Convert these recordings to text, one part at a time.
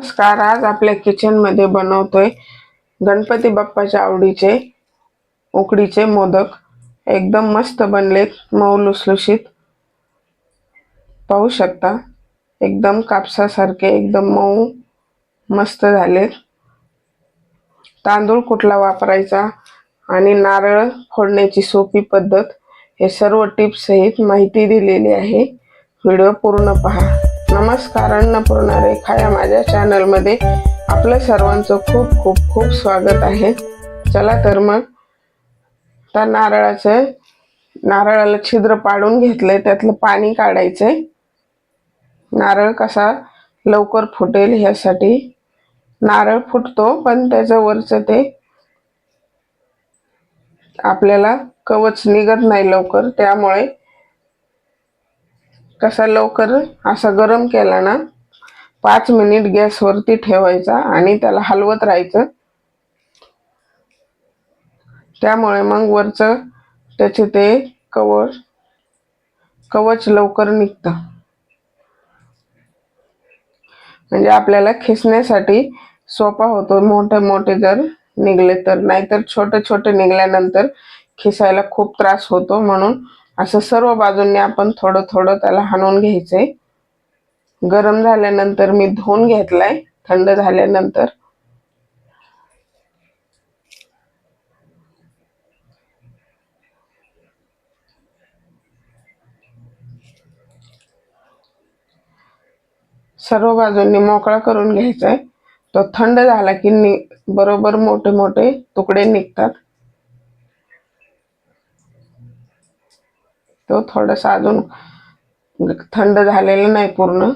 नमस्कार आज आपल्या किचनमध्ये बनवतोय गणपती बाप्पाच्या आवडीचे उकडीचे मोदक. एकदम मस्त बनलेत मऊ लुसलुशीत. पाहू शकता एकदम कापसासारखे एकदम मऊ मस्त झालेत. तांदूळ कुठला वापरायचा आणि नारळ फोडण्याची सोपी पद्धत हे सर्व टिप्स सहित माहिती दिलेली आहे. व्हिडिओ पूर्ण पहा. नमस्कार अन्नपूर्णा रेखा या माझ्या चॅनलमध्ये आपलं सर्वांचं खूप खूप खूप स्वागत आहे. चला तर मग त्या नारळाचं नारळाला छिद्र पाडून घेतलंय त्यातलं पाणी काढायचंय. नारळ कसा लवकर फुटेल ह्यासाठी नारळ फुटतो पण त्याचं वरचं ते आपल्याला कवच निघत नाही लवकर त्यामुळे कसा लवकर असा गरम केला ना पाच मिनिट गॅसवरती ठेवायचा आणि त्याला हलवत राहायचं. त्यामुळे मग वरचं त्याचे ते कवच कवच लवकर निघतं. म्हणजे आपल्याला खिसण्यासाठी सोपा होतो मोठे मोठे जर निघले तर. नाहीतर छोटे छोटे निघल्यानंतर खिसायला खूप त्रास होतो म्हणून असं सर्व बाजूंनी आपण थोडं थोडं त्याला हाणून घ्यायचंय. गरम झाल्यानंतर मी धुवून घेतलाय. थंड झाल्यानंतर. सर्व बाजूंनी मोकळा करून घ्यायचा आहे तो थंड झाला की नि बरोबर मोठे मोठे तुकडे निघतात. तो थोडासा अजून थंड झालेला नाही पूर्ण.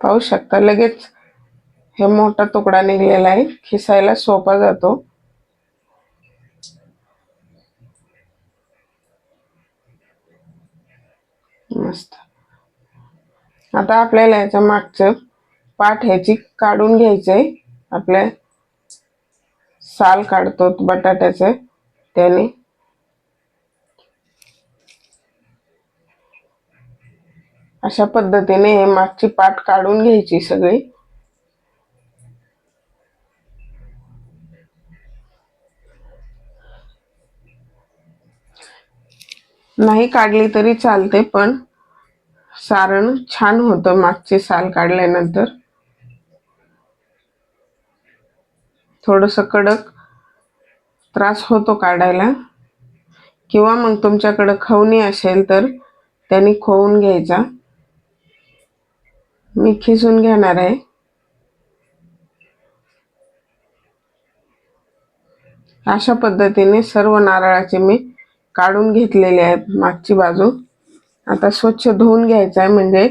पाहू शकता लगेच हे मोठा तुकडा निघलेला आहे. खिसायला सोपा जातो. मस्त. आता आपल्याला याच्या मागचं पाठ ह्याची काढून घ्यायचंय. आपल्या साल काढतो बटाट्याचं त्याने. अशा पद्धतीने हे मागची पाठ काढून घ्यायची सगळी. नाही काढली तरी चालते पण सारण छान होतं मागचे साल काढल्यानंतर. थोडस कडक त्रास होतो काढायला. किंवा मग तुमच्याकडं खवणी असेल तर त्यांनी खोवून घ्यायचा. मी खिसून घेणार आहे. अशा पद्धतीने सर्व नारळाचे मी काढून घेतलेले आहेत मागची बाजू. आता स्वच्छ धुवून घ्यायचं आहे म्हणजे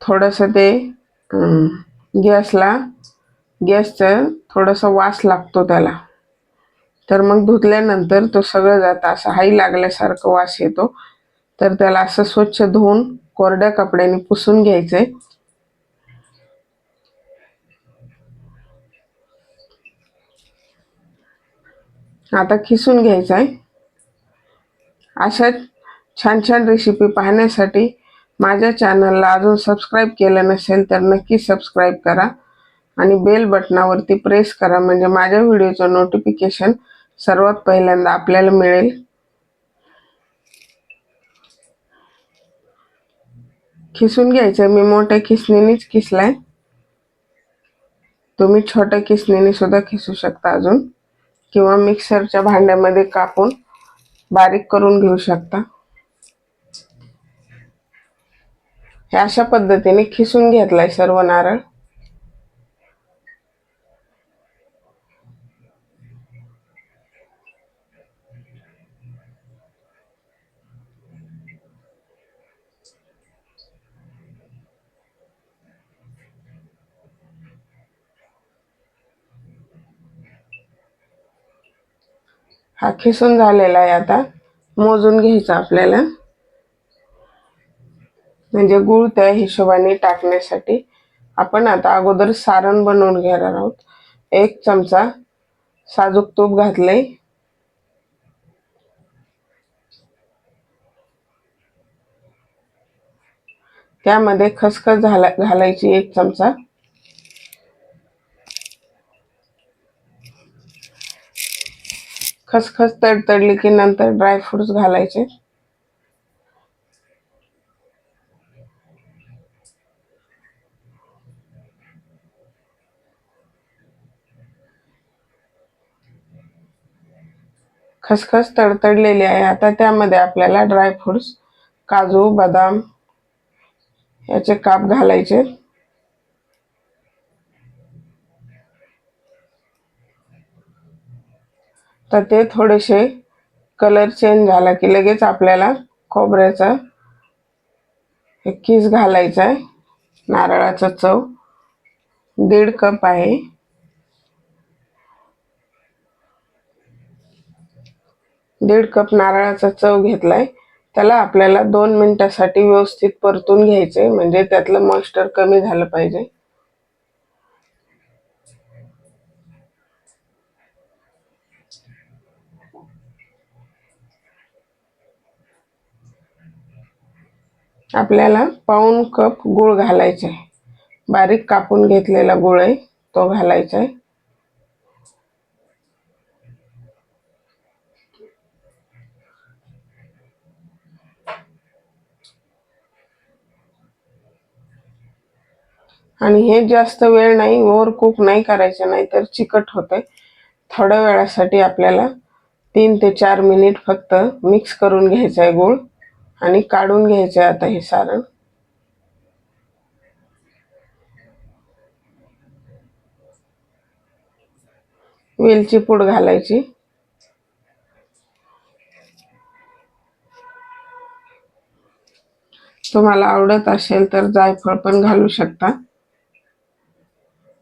थोडंसं ते गॅसला गॅसचं थोडंसं वास लागतो त्याला. तर मग धुतल्यानंतर तो सगळं जातं असं हाई लागल्यासारखं वास येतो. तर त्याला असं स्वच्छ धुवून कोरड्या कपड्याने पुसून घ्यायचं आहे आता खिसून घ्यायचं आहे अशा छान छान रेसिपी पाहण्यासाठी माझ्या चॅनलला अजून सबस्क्राईब केलं नसेल तर नक्की सबस्क्राईब करा आणि बेल बटनावरती प्रेस करा. म्हणजे माझ्या व्हिडिओचं नोटिफिकेशन सर्वात पहिल्यांदा आपल्याला मिळेल. खिसून घ्यायचं. मी मोठ्या खिसणीनेच खिसलाय. तुम्ही छोट्या किसणीने सुद्धा खिसू शकता अजून. किंवा मिक्सरच्या भांड्यामध्ये कापून बारीक करून घेऊ शकता. हे अशा पद्धतीने खिसून घेतलाय सर्व नारळ. हा खिसून झालेला आहे आता. मोजून घ्यायचा आपल्याला. म्हणजे गुळ त्या हिशोबाने टाकण्यासाठी आपण आता अगोदर सारण बनवून घेणार आहोत. एक चमचा साजूक तूप घातले त्यामध्ये खसखस झाला घालायची एक चमचा. खसखस तडतडली की नंतर ड्रायफ्रुट्स घालायचे. खसखस तडतडलेली आहे. आता त्यामध्ये आपल्याला ड्रायफ्रुट्स काजू बदाम याचे काप घालायचे. तर ते थोडेसे कलर चेंज झाला की लगेच आपल्याला खोबऱ्याचा किस घालायचा आहे. नारळाचा चव दीड कप आहे. दीड कप नारळाचा चव घेतलाय. त्याला आपल्याला दोन मिनिटासाठी व्यवस्थित परतून घ्यायचे म्हणजे त्यातलं मॉइश्चर कमी झालं पाहिजे. आपल्याला पाऊण कप गूळ घालायचा आहे. बारीक कापून घेतलेला गुळ आहे तो घालायचा आहे. आणि हे जास्त वेळ नाही ओव्हर कुक नाही करायचं नाही तर चिकट होतंय. थोड्या वेळासाठी आपल्याला तीन ते चार मिनिट फक्त मिक्स करून घ्यायचं आहे गूळ. आणि काढून घ्यायचं आहे आता हे सारण वेलची पूड घालायची. तुम्हाला आवडत असेल तर जायफळ पण घालू शकता.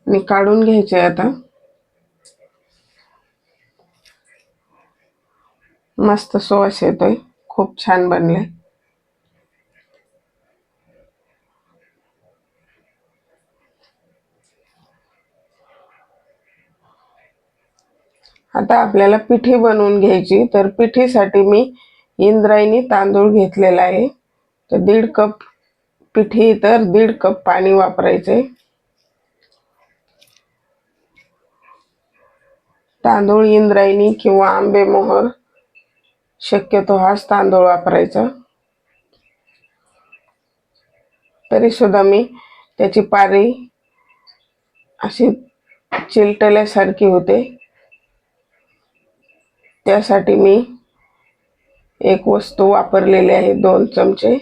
आणि काढून घ्यायचे आता. मस्त सोस येतोय. खूप छान बनले आता आपल्याला पिठी बनवून घ्यायची. तर पिठीसाठी मी इंद्रायणी तांदूळ घेतलेला आहे. तर दीड कप पिठी तर दीड कप पाणी वापरायचे. तांदूळ इंद्रायणी किंवा आंबे मोहर शक्यतो हाच तांदूळ वापरायचा. तरी सुद्धा मी त्याची पारी अशी चिलटल्यासारखी होते. त्यासाठी मी एक वस्तू वापरलेली आहे दोन चमचे.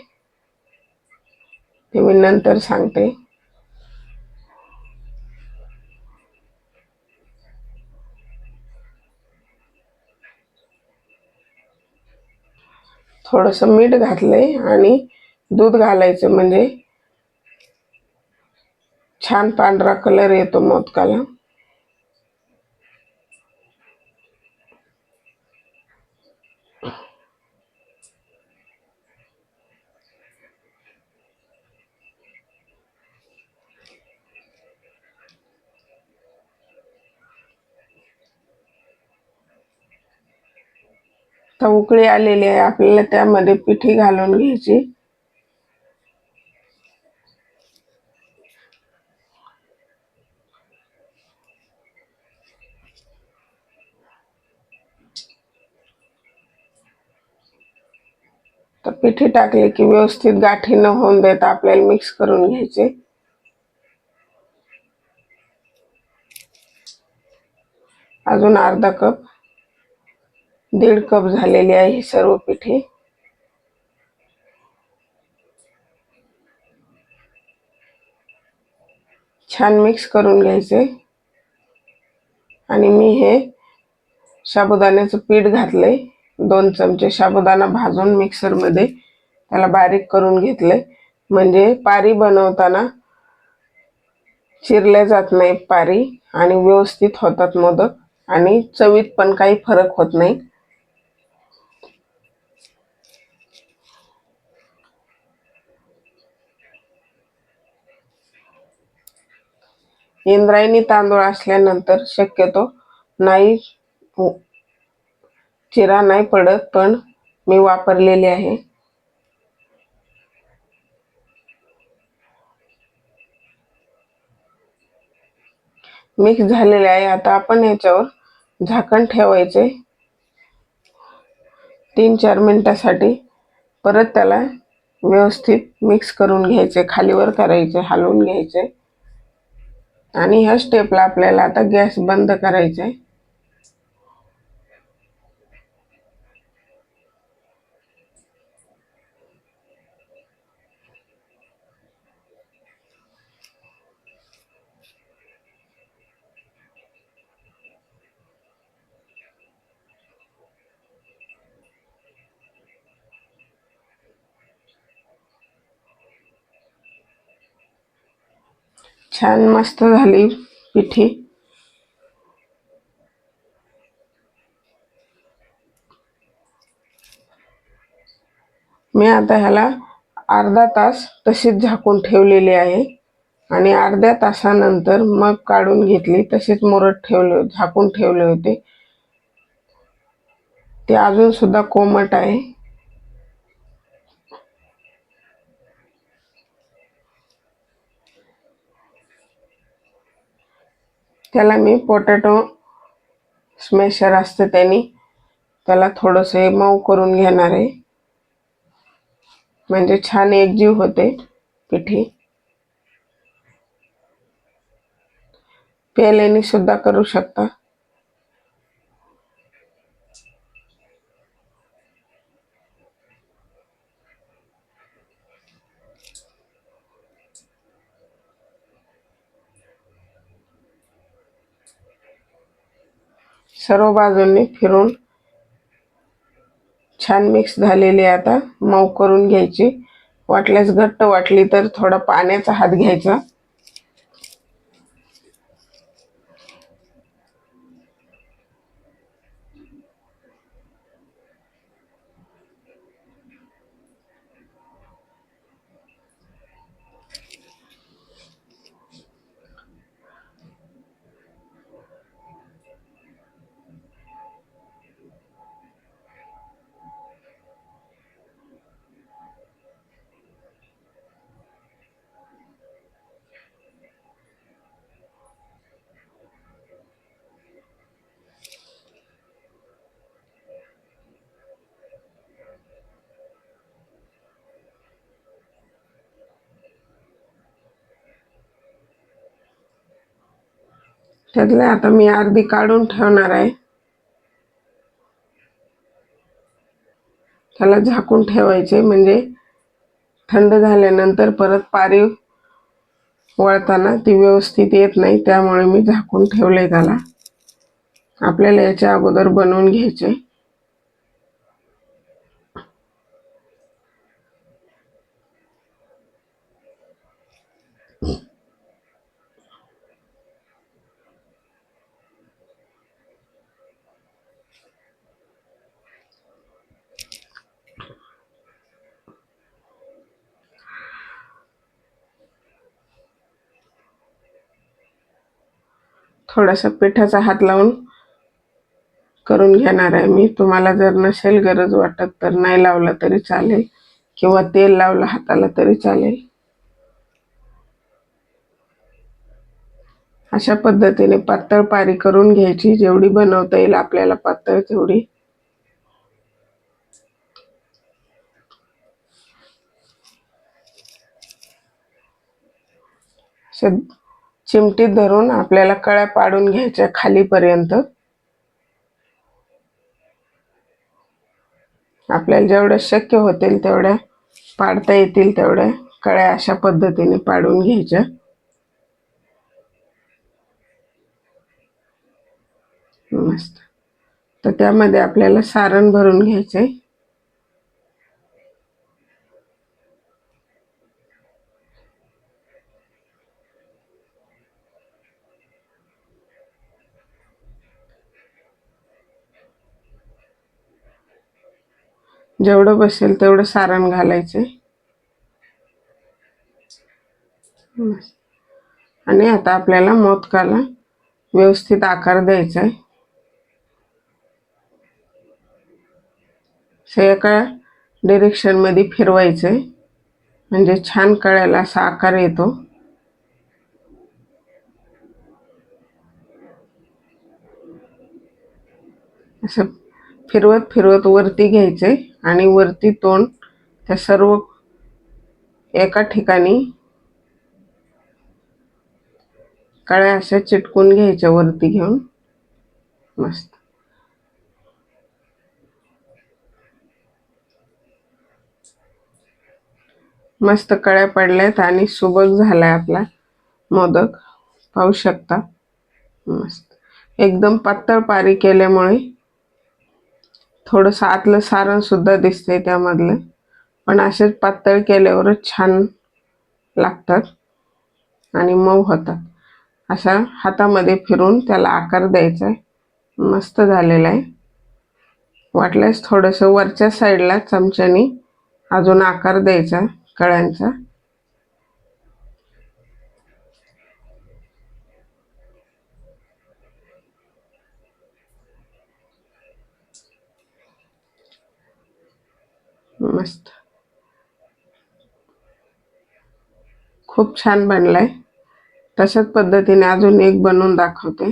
ते मी नंतर सांगते. थोडस मीठ घातलंय आणि दूध घालायचं. म्हणजे छान पांढरा कलर येतो मोदकाला. आता उकळी आलेली आहे. आपल्याला त्यामध्ये पिठी घालून घ्यायची. तर पिठी टाकली की व्यवस्थित गाठी न होऊन देता आपल्याला मिक्स करून घ्यायचे. अजून अर्धा कप. दीड कप झालेली आहे ही सर्व पिठी. छान मिक्स करून घ्यायचे. आणि मी हे साबुदाण्याचं पीठ घातलंय. दोन चमचे साबुदाणा भाजून मिक्सरमध्ये त्याला बारीक करून घेतलंय म्हणजे पारी बनवताना चिरल्या जात नाही पारी आणि व्यवस्थित होतात मोदक. आणि चवीत पण काही फरक होत नाही. इंद्रायणी तांदूळ असल्यानंतर शक्यतो नाही चिरा नाही पडत पण मी वापरलेली आहे. मिक्स झालेले आहे. आता आपण याच्यावर झाकण ठेवायचे. तीन चार मिनिटासाठी परत त्याला व्यवस्थित मिक्स करून घ्यायचे. खालीवर करायचे हलवून घ्यायचे. आणि ह्या स्टेपला आपल्याला आता गॅस बंद करायचा आहे छान मस्त झाली पिठी. मी आता ह्याला अर्धा तास तशीच झाकून ठेवलेली आहे. आणि अर्ध्या तासानंतर मग काढून घेतली तशीच मुरत ठेवले झाकून ठेवले होते. ते अजून सुद्धा कोमट आहे. त्याला मी पोटॅटो स्मॅशर असतं त्यांनी. त्याला थोडंसं मऊ करून घेणार आहे. म्हणजे छान एकजीव होते पिठी. पेल्याने सुद्धा करू शकता. सर्व बाजूंनी फिरून छान मिक्स झालेली आता. मऊ करून घ्यायची. वाटल्यास घट्ट वाटली तर थोडा पाण्याचा हात घ्यायचा. त्यातले आता मी अर्धी काढून ठेवणार आहे. त्याला झाकून ठेवायचे म्हणजे थंड झाल्यानंतर परत पारी वळताना ती व्यवस्थित येत नाही. त्यामुळे मी झाकून ठेवले त्याला. आपल्याला याच्या अगोदर बनवून घ्यायचे थोडासा पिठाचा हात लावून करून घेणार आहे मी. तुम्हाला जर नसेल गरज वाटत तर नाही लावलं तरी चालेल किंवा तेल लावलं हाताला तरी चालेल. अशा पद्धतीने पातळ पारी करून घ्यायची. जेवढी बनवता येईल आपल्याला पातळ तेवढी. चिमटीत धरून आपल्याला कळ्या पाडून घ्यायच्या खालीपर्यंत. आपल्याला जेवढं शक्य होतील तेवढ्या पाडता येतील तेवढ्या कळ्या अशा पद्धतीने पाडून घ्यायच्या. मस्त. तर त्यामध्ये आपल्याला सारण भरून घ्यायचंय. जेवढं बसेल तेवढं सारण घालायचं आणि आता आपल्याला मोदकाला व्यवस्थित आकार द्यायचा आहे असं एका डिरेक्शनमध्ये फिरवायचं आहे म्हणजे छान कळ्याला असा आकार येतो. असं फिरवत फिरवत वरती घ्यायचे आणि वरती तोंड त्या सर्व एका ठिकाणी कळ्या अशा चिटकून घ्यायच्या वरती घेऊन. मस्त. मस्त कळ्या पडल्यात आणि सुबक झालाय आपला मोदक. पाहू शकता. मस्त. एकदम पातळ पारी केल्यामुळे थोडंसं आतलं सारण सुद्धा दिसते त्यामधलं. पण असेच पातळ केल्यावरच छान लागतात आणि मऊ होतात. अशा हातामध्ये फिरून त्याला आकार द्यायचा आहे. मस्त झालेला आहे. वाटल्यास थोडंसं वरच्या साईडला चमच्यानी अजून आकार द्यायचा कळ्यांचा. मस्त. खूप छान बनलाय. तशाच पद्धतीने अजून एक बनवून दाखवते.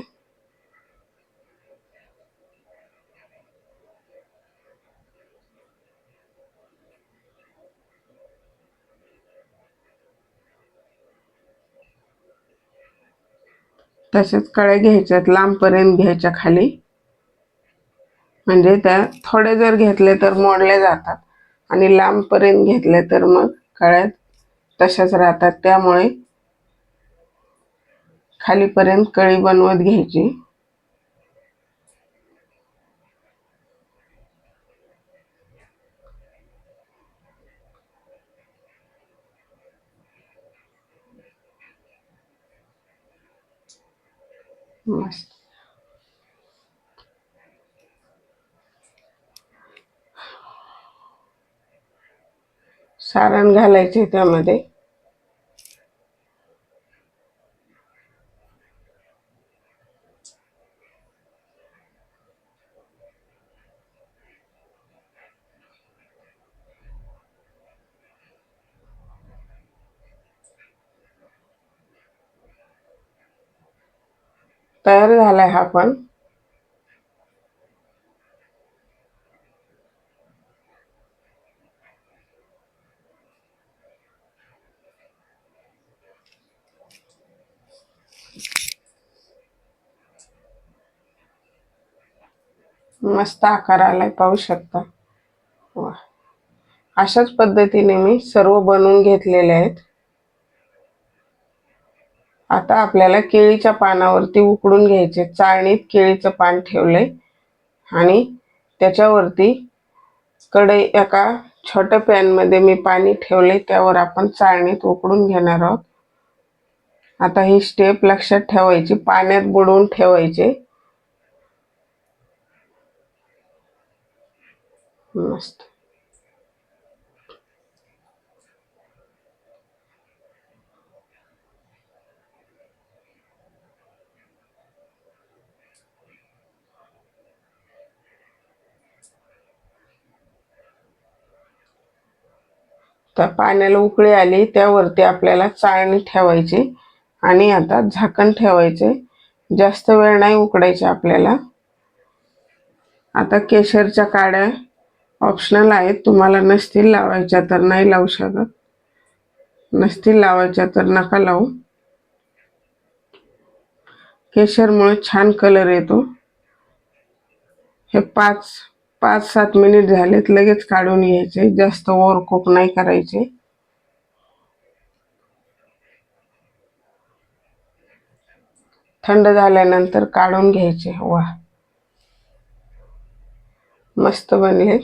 तसेच कळ्या घ्यायच्यात लांबपर्यंत घ्यायच्या खाली. म्हणजे त्या थोडे जर घेतले तर मोडले जातात. आणि लांबपर्यंत घेतले तर मग कळ्यात तशाच राहतात. त्यामुळे खालीपर्यंत कळी बनवत घ्यायची. मस्त. सारण घालायचे त्यामध्ये. तयार झालाय हा पण. मस्त आकार आलाय पाहू शकता. वा. अशाच पद्धतीने मी सर्व बनवून घेतलेले आहेत. आता आपल्याला केळीच्या पानावरती उकडून घ्यायचे. चाळणीत केळीचं पान ठेवलंय. आणि त्याच्यावरती कडे एका छोट्या पॅनमध्ये मी पाणी ठेवले त्यावर आपण चाळणीत उकडून घेणार आहोत. आता ही स्टेप लक्षात ठेवायची. पाण्यात बुडवून ठेवायचे. मस्त त्या पाण्याला उकळी आली त्यावरती आपल्याला चाळणी ठेवायची आणि आता झाकण ठेवायचे. जास्त वेळ नाही उकडायचे आपल्याला. आता केशरच्या काड्या ऑप्शनल आहेत. तुम्हाला नसतील लावायच्या तर नाही लावू शकत. नसतील लावायच्या तर नका लावू. केशरमुळे छान कलर येतो. हे पाच पाच सात मिनिट झालेत. लगेच काढून घ्यायचे. जास्त ओरकोप नाही करायचे. थंड झाल्यानंतर काढून घ्यायचे. वा मस्त बनले.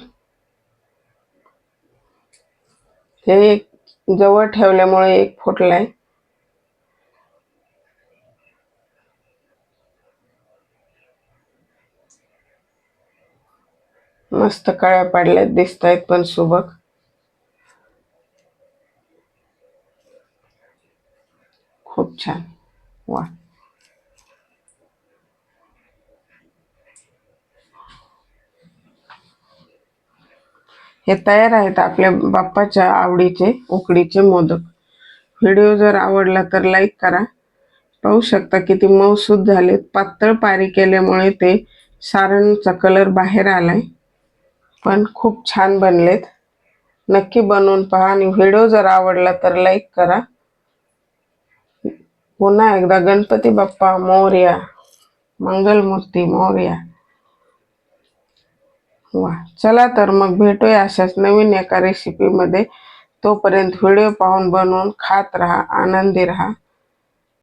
हे एक जवळ ठेवल्यामुळे एक फुटलाय. मस्त काळ्या पाडल्यात दिसत आहेत पण सुबक. खूप छान. हे तयार आहेत आपल्या बाप्पाच्या आवडीचे उकडीचे मोदक. व्हिडिओ जर आवडला तर लाईक करा. पाहू शकता किती मऊसूद झालेत. पातळ पारी केल्यामुळे ते सारणचा कलर बाहेर आलाय. पण खूप छान बनलेत. नक्की बनवून पहा आणि व्हिडिओ जर आवडला तर लाईक करा. पुन्हा एकदा गणपती बाप्पा मोर्या मंगलमूर्ती मोर्या. वा. चला तर मग भेटूया अशाच नवीन एका रेसिपीमध्ये तोपर्यंत व्हिडिओ पाहून बनवून खात राहा आनंदी राहा.